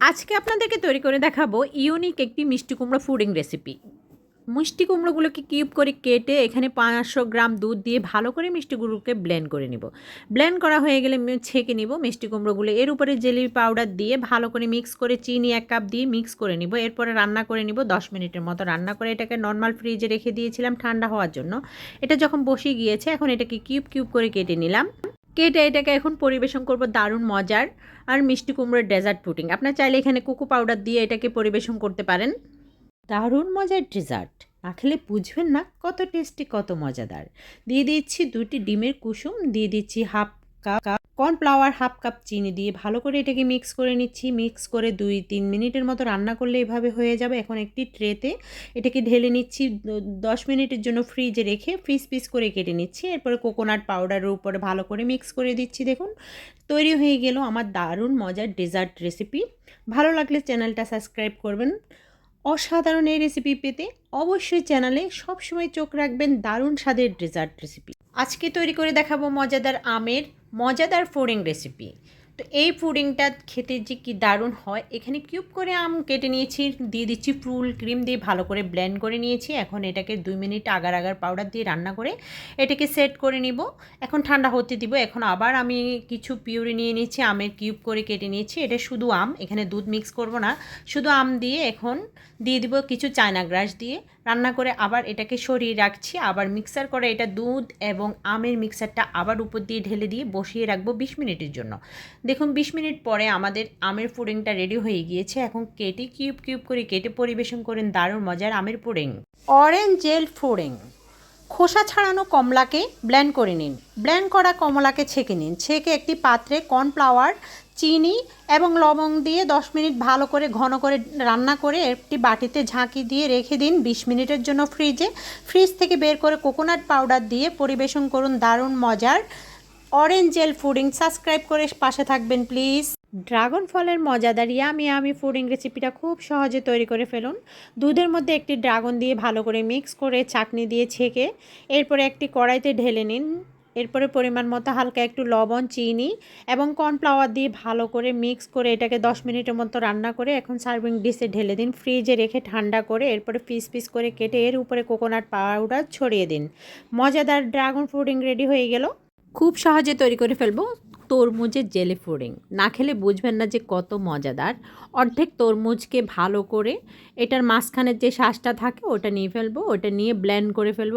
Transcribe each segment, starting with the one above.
আজকে আপনাদেরকে তৈরি করে দেখাবো ইউনিক একটি মিষ্টি কুমড়ো ফুডিং রেসিপি মিষ্টি কুমড়োগুলোকে কিউব করে কেটে এখানে পাঁচশো গ্রাম দুধ দিয়ে ভালো করে মিষ্টি মিষ্টিগুলোকে ব্লেন্ড করে নিব। ব্লেন্ড করা হয়ে গেলে ছেঁকে নিব মিষ্টি কুমড়োগুলো। এর উপরে জেলি পাউডার দিয়ে ভালো করে মিক্স করে চিনি এক কাপ দিয়ে মিক্স করে নিব। এরপরে রান্না করে নিব দশ মিনিটের মতো রান্না করে। এটাকে নর্মাল ফ্রিজে রেখে দিয়েছিলাম ঠান্ডা হওয়ার জন্য। এটা যখন বসে গিয়েছে, এখন এটাকে কিউব কিউব করে কেটে নিলাম। কেটে এটাকে এখন পরিবেশন করব দারুণ মজার আর মিষ্টি কুমড়োর ডেজার্ট পুটিং আপনার চাইলে এখানে কোকো পাউডার দিয়ে এটাকে পরিবেশন করতে পারেন। দারুণ মজার ডেজার্ট। না খেলে বুঝবেন না কত টেস্টি, কত মজাদার। দিয়ে দিচ্ছি দুটি ডিমের কুসুম, দিয়ে দিচ্ছি half cup cornflour half cup চিনি দিয়ে ভালো করে এটাকে মিক্স করে নিচ্ছি। মিক্স করে দুই, তিন মিনিটের মতো রান্না করলে এভাবে হয়ে যাবে। এখন একটি ট্রেতে এটাকে ঢেলে নিচ্ছি। দশ মিনিটের জন্য ফ্রিজে রেখে পিস পিস করে কেটে নিচ্ছি। এরপরে কোকোনাট পাউডারের উপরে ভালো করে মিক্স করে দিচ্ছি। দেখুন, তৈরি হয়ে গেল আমার দারুণ মজার ডেজার্ট রেসিপি। ভালো লাগলে চ্যানেলটা সাবস্ক্রাইব করবেন। অসাধারণ এই রেসিপি পেতে অবশ্যই চ্যানেলে সবসময় চোখ রাখবেন দারুণ স্বাদের ডেজার্ট রেসিপি। আজকে তৈরি করে দেখাবো মজাদার আমের মজাদার ফুডিং রেসিপি। তো এই পুডিংটা খেতে যে কি দারুণ হয়, এখানে কিউব করে আম কেটে নিয়েছি, দিয়ে দিচ্ছি ফুল ক্রিম দিয়ে ভালো করে ব্লেন্ড করে নিয়েছি। এখন এটাকে দুই মিনিট আগার আগার পাউডার দিয়ে রান্না করে এটাকে সেট করে নিব। এখন ঠান্ডা হতে দিব, এখন আবার আমি কিছু পিউরি নিয়ে নিয়েছি, আমের কিউব করে কেটে নিয়েছি। এটা শুধু আম, এখানে দুধ মিক্স করব না, শুধু আম দিয়ে এখন দিয়ে দিব কিছু চায়না গ্রাস দিয়ে। রান্না করে আবার এটাকে সরিয়ে রাখছি, আবার মিক্সার করে এটা দুধ এবং আমের মিক্সারটা আবার উপর দিয়ে ঢেলে দিয়ে বসিয়ে রাখব বিশ মিনিটের জন্য। দেখুন, বিশ মিনিট পরে আমাদের আমের পুডিংটা রেডি হয়ে গিয়েছে। এখন কেটে কিউব কিউব করে কেটে পরিবেশন করেন দারুণ মজার আমের পুডিং অরেঞ্জ জেল পুডিং খোসা ছাড়ানো কমলাকে ব্লেন্ড করে নিন। ব্লেন্ড করা কমলাকে ছেঁকে নিন। ছেঁকে একটি পাত্রে কর্নফ্লাওয়ার চিনি এবং লবণ দিয়ে দশ মিনিট ভালো করে ঘন করে রান্না করে একটি বাটিতে ঝাঁকি দিয়ে রেখে দিন বিশ মিনিটের জন্য ফ্রিজে ফ্রিজ থেকে বের করে কোকোনাট পাউডার দিয়ে পরিবেশন করুন দারুণ মজার অরেঞ্জ জেল ফুডিং সাবস্ক্রাইব করে পাশে থাকবেন প্লিজ ড্রাগন ফলের মজাদার ইয়ামি আমি ফুডিং রেসিপিটা খুব সহজে তৈরি করে ফেলুন। দুধের মধ্যে একটি ড্রাগন দিয়ে ভালো করে মিক্স করে চাটনি দিয়ে ছেঁকে, এরপরে একটি কড়াইতে ঢেলে নিন। এরপরে পরিমাণ মতো হালকা একটু লবণ, চিনি এবং কর্নফ্লাওয়ার দিয়ে ভালো করে মিক্স করে এটাকে দশ মিনিটের মতো রান্না করে এখন সার্ভিং ডিশে ঢেলে দিন। ফ্রিজে রেখে ঠান্ডা করে এরপরে পিস পিস করে কেটে এর উপরে কোকোনাট পাউডার ছড়িয়ে দিন। মজাদার ড্রাগন ফুডিং রেডি হয়ে গেল। খুব সহজে তৈরি করে ফেলব। তরমুজের জেলি ফুডিং না খেলে বুঝবেন না যে কত মজাদার। অর্ধেক তরমুজকে ভালো করে এটার মাঝখানের যে শ্বাসটা থাকে, ওটা নিয়ে ফেলব, ওটা নিয়ে ব্লেন্ড করে ফেলব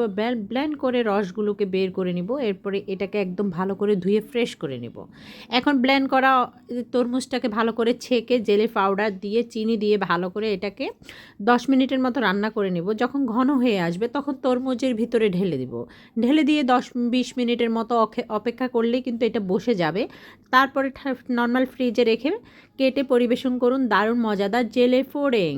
ব্লেন্ড করে রসগুলোকে বের করে নিব, এরপরে এটাকে একদম ভালো করে ধুয়ে ফ্রেশ করে নিব। এখন ব্লেন্ড করা তরমুজটাকে ভালো করে ছেঁকে জেলি পাউডার দিয়ে, চিনি দিয়ে ভালো করে এটাকে দশ মিনিটের মতো রান্না করে নিব। যখন ঘন হয়ে আসবে, তখন তরমুজের ভিতরে ঢেলে দিব। ঢেলে দিয়ে দশ, বিশ মিনিটের মতো অপেক্ষা করলেই কিন্তু এটা বসে যাবে। তারপরে নর্মাল ফ্রিজে রেখে কেটে পরিবেশন করুন। দারুণ মজাদার জেলে ফোড়েং।